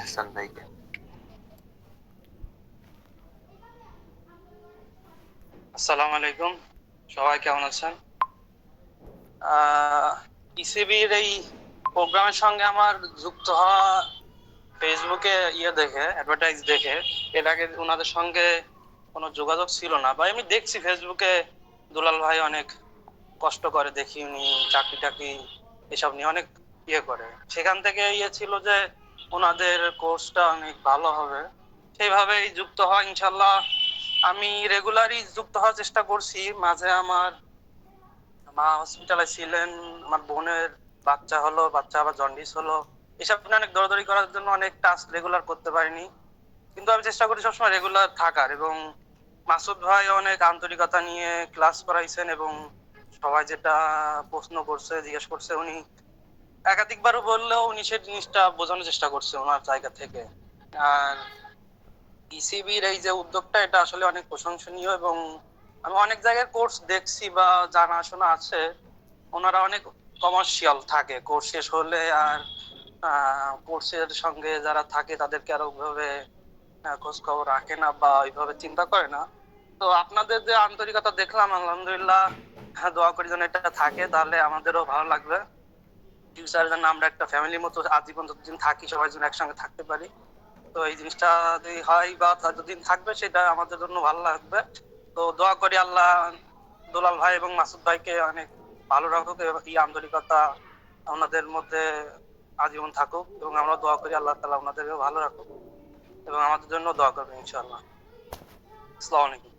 হাসান ভাইকে। আসসালামু আলাইকুম। সবাই কেমন আছেন? ইসিবির এই প্রোগ্রামের সঙ্গে আমার যুক্ত হওয়া ফেসবুকে ইয়ে দেখে অ্যাডভার্টাইজ দেখে এর আগে ওনাদের সঙ্গে কোনো যোগাযোগ ছিল না। বা আমি দেখছি ফেসবুকে দুলাল ভাই অনেক কষ্ট করে দেখি উনি চাকরি টাকরি এসব নিয়ে অনেক ইয়ে করে। সেখান থেকে ইয়ে ছিল যে ওনাদের কোর্সটা অনেক ভালো হবে। সেইভাবেই যুক্ত হওয়া, ইনশাল্লাহ আমি রেগুলারই যুক্ত হওয়ার চেষ্টা করছি। মাঝে আমার মা হসপিটালে ছিলেন, আমার বোনের বাচ্চা হলো, বাচ্চা আবার জন্ডিস হলো। এসব অনেক দৌড়াদৌড়ি করার জন্য অনেক টাস্ক রেগুলার করতে পারিনি। কিন্তু আমি চেষ্টা করি সবসময় রেগুলার থাকার এবং মাসুদ ভাই অনেক আন্তরিকতা নিয়ে ক্লাস করাইছেন এবং সবাই যেটা প্রশ্ন করছে, জিজ্ঞেস করছে, উনি একাধিকবারও বললেও উনি সেই জিনিসটা বোঝানোর চেষ্টা করছে ওনার জায়গা থেকে। আর ইসিবির এই যে উদ্যোগটা এটা আসলে অনেক প্রশংসনীয় এবং আমি অনেক জায়গায় কোর্স দেখছি বা জানাশোনা আছে ওনারা অনেক কমার্শিয়াল থাকে। কোর্স শেষ হলে আর কোর্সের সঙ্গে যারা থাকে তাদেরকে আর ওইভাবে খোঁজ খবর রাখে না বা ওইভাবে চিন্তা করে না। তো আপনাদের যে আন্তরিকতা দেখলাম আলহামদুলিল্লাহ হ্যাঁ, দোয়া করি যেন এটা থাকে তাহলে আমাদেরও ভালো লাগবে। ফিউচার যেন আমরা একটা ফ্যামিলির মতো আজীবন যতদিন থাকি, সবাই যেন একসঙ্গে থাকতে পারি। তো এই জিনিসটা যদি হয় বা যতদিন থাকবে, সেটা আমাদের জন্য ভালো লাগবে। তো দোয়া করি আল্লাহ দুলাল ভাই এবং মাসুদ ভাইকে অনেক ভালো রাখুক এই আন্তরিকতা ওনাদের মধ্যে আজীবন থাকুক এবং আমরা দোয়া করি আল্লাহ তালা ওনাদেরকে ভালো রাখুক এবং আমাদের জন্য দোয়া করবেন ইনশাআল্লাহ। আসসালামু আলাইকুম।